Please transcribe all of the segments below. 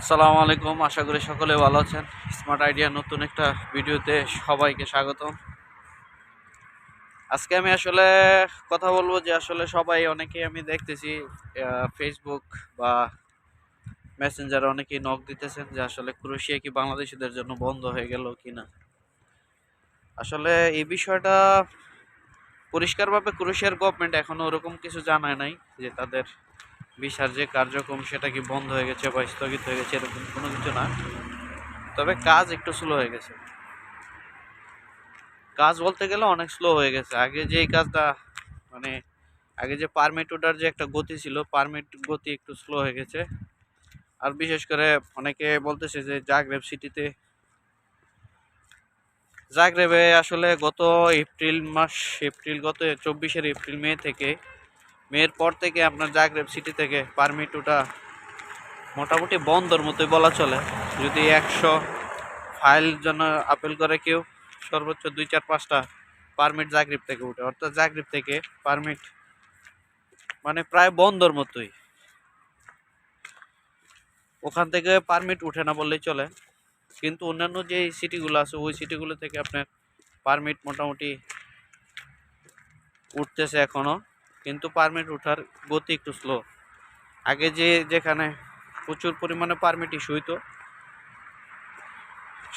আসসালামু আলাইকুম, আশা করি সকলে ভালো আছেন। স্মার্ট আইডিয়া নতুন একটা ভিডিওতে সবাইকে স্বাগতম। আজকে আমি আসলে কথা বলব যে আসলে সবাই অনেকেই আমি দেখতেছি ফেসবুক বা মেসেঞ্জারে অনেকেই নখ দিতেছেন যে আসলে ক্রোশিয়া কি বাংলাদেশিদের জন্য বন্ধ হয়ে গেল কি না আসলে এই বিষয়টা পরিষ্কারভাবে ক্রোশিয়ার গভর্নমেন্ট এখনও ওরকম কিছু জানায় নাই যে তাদের ভিসার যে কার্যক্রম সেটা কি বন্ধ হয়ে গেছে বা স্থগিত হয়ে গেছে এরকম কোনো কিছু না। তবে কাজ একটু স্লো হয়ে গেছে। কাজ বলতে গেলে অনেক স্লো হয়ে গেছে। আগে যে এই কাজটা মানে আগে যে পারমিট ওঠার যে একটা গতি ছিল পারমিট গতি একটু স্লো হয়ে গেছে। আর বিশেষ করে অনেকে বলতেছে যে জাগরেব সিটিতে জাগরেবে আসলে গত এপ্রিল মাস এপ্রিল গত চব্বিশের এপ্রিল মে থেকে মেয়ের পর থেকে আপনার জাগরেব সিটি থেকে পারমিট ওটা মোটামুটি বন্ধর মতোই বলা চলে। যদি একশো ফাইল জন্য আপিল করে কেউ, সর্বোচ্চ দুই চার পাঁচটা পারমিট জাগরিব থেকে উঠে অর্থাৎ জাগরিব থেকে পারমিট মানে প্রায় বন্ধর মতোই। ওখান থেকে পারমিট উঠে না বললেই চলে। কিন্তু অন্যান্য যে সিটিগুলো আছে, ওই সিটিগুলো থেকে আপনার পারমিট মোটামুটি উঠতেছে এখনও কিন্তু পারমিট ওঠার গতি একটু স্লো আগে যে যেখানে প্রচুর পরিমাণে পারমিট ইস্যু হইতো,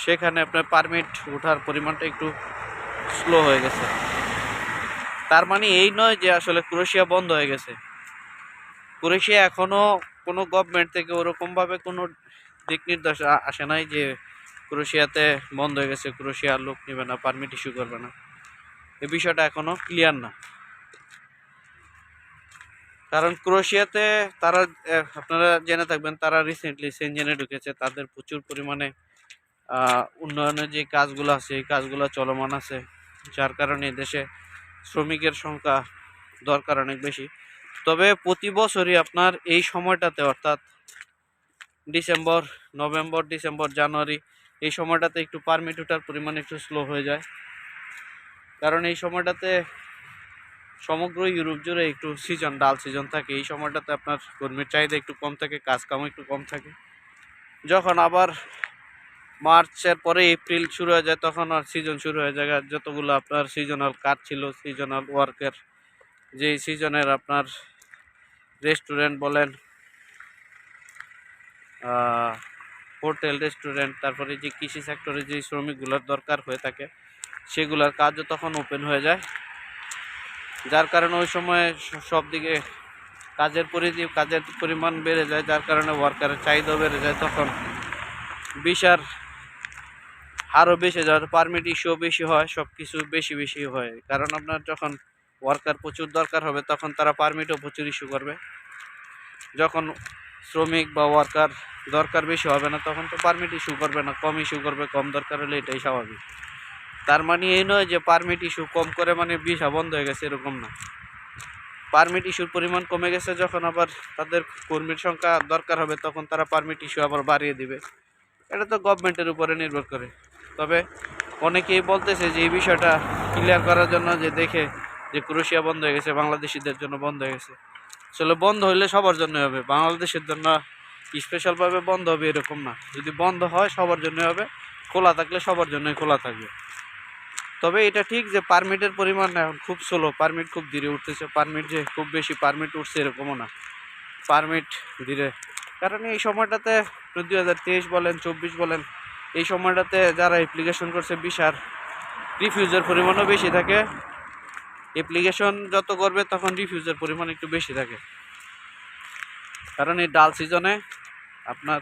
সেখানে আপনার পারমিট ওঠার পরিমাণটা একটু স্লো হয়ে গেছে। তার মানে এই নয় যে আসলে ক্রোশিয়া বন্ধ হয়ে গেছে। ক্রোশিয়া এখনও কোনো গভর্নমেন্ট থেকে ওরকমভাবে কোনো দিক নির্দেশ আসে নাই যে ক্রোশিয়াতে বন্ধ হয়ে গেছে, ক্রোশিয়ার লোক নেবে না পারমিট ইস্যু করবে না। এ বিষয়টা এখনও ক্লিয়ার না। কারণ ক্রোশিয়াতে তারা আপনারা জেনে থাকবেন, তারা রিসেন্টলি সেনজেনে ঢুকেছে, তাদের প্রচুর পরিমাণে উন্নয়নের যে কাজগুলো আছে, এই কাজগুলো চলমান আছে, যার কারণে দেশে শ্রমিকের সংখ্যা দরকার অনেক বেশি। তবে প্রতি বছরই আপনার এই সময়টাতে, অর্থাৎ ডিসেম্বর, নভেম্বর, ডিসেম্বর, জানুয়ারি, এই সময়টাতে একটু পারমিট ওঠার পরিমাণ একটু স্লো হয়ে যায়। কারণ এই সময়টাতে সমগ্র ইউরোপ জুড়ে একটু সিজন, ডাল সিজন থাকে, এই সময়টাতে আপনার কর্মীর চাহিদা একটু কম থাকে কাজ কামও একটু কম থাকে। যখন আবার মার্চের পরে এপ্রিল শুরু হয়ে যায়, তখন আর সিজন শুরু হয়ে যায়। যতগুলো আপনার সিজনাল কাজ ছিল সিজনাল ওয়ার্কের যেই সিজনের আপনার রেস্টুরেন্ট বলেন হোটেল রেস্টুরেন্ট তারপরে যে কৃষি সেক্টরে যে শ্রমিকগুলোর দরকার হয়ে থাকে, সেগুলোর কাজও তখন ওপেন হয়ে যায়। যার কারণে ওই সময় সব দিকে কাজের পরিধি কাজের পরিমাণ বেড়ে যায়, যার কারণে ওয়ার্কারের চাহিদাও বেড়ে যায়। তখন বিশার আরও বেশি যায় পারমিট ইস্যুও বেশি হয় সব কিছু বেশি বেশি হয়। কারণ আপনার যখন ওয়ার্কার প্রচুর দরকার হবে, তখন তারা পারমিটও প্রচুর ইস্যু করবে। যখন শ্রমিক বা ওয়ার্কার দরকার বেশি হবে না, তখন তো পারমিট ইস্যু করবে না, কম ইস্যু করবে, কম দরকার হলে এটাই স্বাভাবিক। তার মানে এই নয় যে পারমিট ইস্যু কম করে মানে ভিসা বন্ধ হয়ে গেছে, এরকম না। পারমিট ইস্যুর পরিমাণ কমে গেছে, যখন আবার তাদের কর্মীর সংখ্যা দরকার হবে, তখন তারা পারমিট ইস্যু আবার বাড়িয়ে দিবে। এটা তো গভর্নমেন্টের উপরে নির্ভর করে। তবে অনেকেই বলতেছে যে এই বিষয়টা ক্লিয়ার করার জন্য যে দেখে যে ক্রোশিয়া বন্ধ হয়ে গেছে, বাংলাদেশিদের জন্য বন্ধ হয়ে গেছে। আসলে বন্ধ হইলে সবার জন্য হবে, বাংলাদেশের জন্য স্পেশালভাবে বন্ধ হবে এরকম না। যদি বন্ধ হয় সবার জন্য হবে, খোলা থাকলে সবার জন্যই খোলা থাকবে। তবে এটা ঠিক যে পারমিটের পরিমাণ এখন খুব স্লো পারমিট খুব ধীরে উঠতেছে। পারমিট যে খুব বেশি পারমিট উঠছে এরকমও না। পারমিট ধীরে। কারণ এই সময়টাতে দুই হাজার তেইশ বলেন, চব্বিশ বলেন, এই সময়টাতে যারা অ্যাপ্লিকেশন করছে বিশার রিফিউজের পরিমাণও বেশি থাকে। অ্যাপ্লিকেশন যত করবে তখন রিফিউজের পরিমাণ একটু বেশি থাকে। কারণ এই ডাল সিজনে আপনার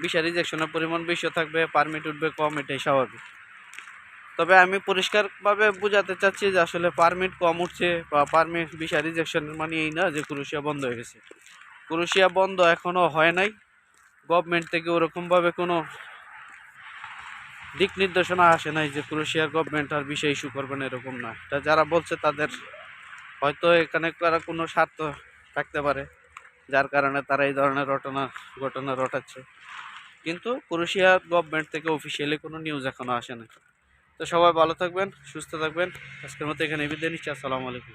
বিশা রিজেকশনের পরিমাণ বেশি থাকবে পারমিট উঠবে কম, এটাই স্বাভাবিক। তবে আমি পরিষ্কারভাবে বোঝাতে চাচ্ছি যে আসলে পারমিট কম উঠছে বা পারমিট বিশা রিজেকশনের মানে এই না যে ক্রুশিয়া বন্ধ হয়ে গেছে। ক্রুশিয়া বন্ধ এখনও হয় নাই। গভর্নমেন্ট থেকে ওরকমভাবে কোনো দিক নির্দেশনা আসে নাই যে ক্রোশিয়ার গভর্নমেন্ট আর বিষয় ইস্যু করবে না এরকম না এটা যারা বলছে তাদের হয়তো এখানে তারা কোনো স্বার্থ থাকতে পারে, যার কারণে তারা এই ধরনের ঘটনা ঘটনা রটাচ্ছে কিন্তু ক্রোশিয়ার গভর্নমেন্ট থেকে অফিসিয়ালি কোনো নিউজ এখনও আসে না তো সবাই ভালো থাকবেন সুস্থ থাকবেন। আজকের মতো এখানে বিদায় নিচ্ছি আসসালামু আলাইকুম।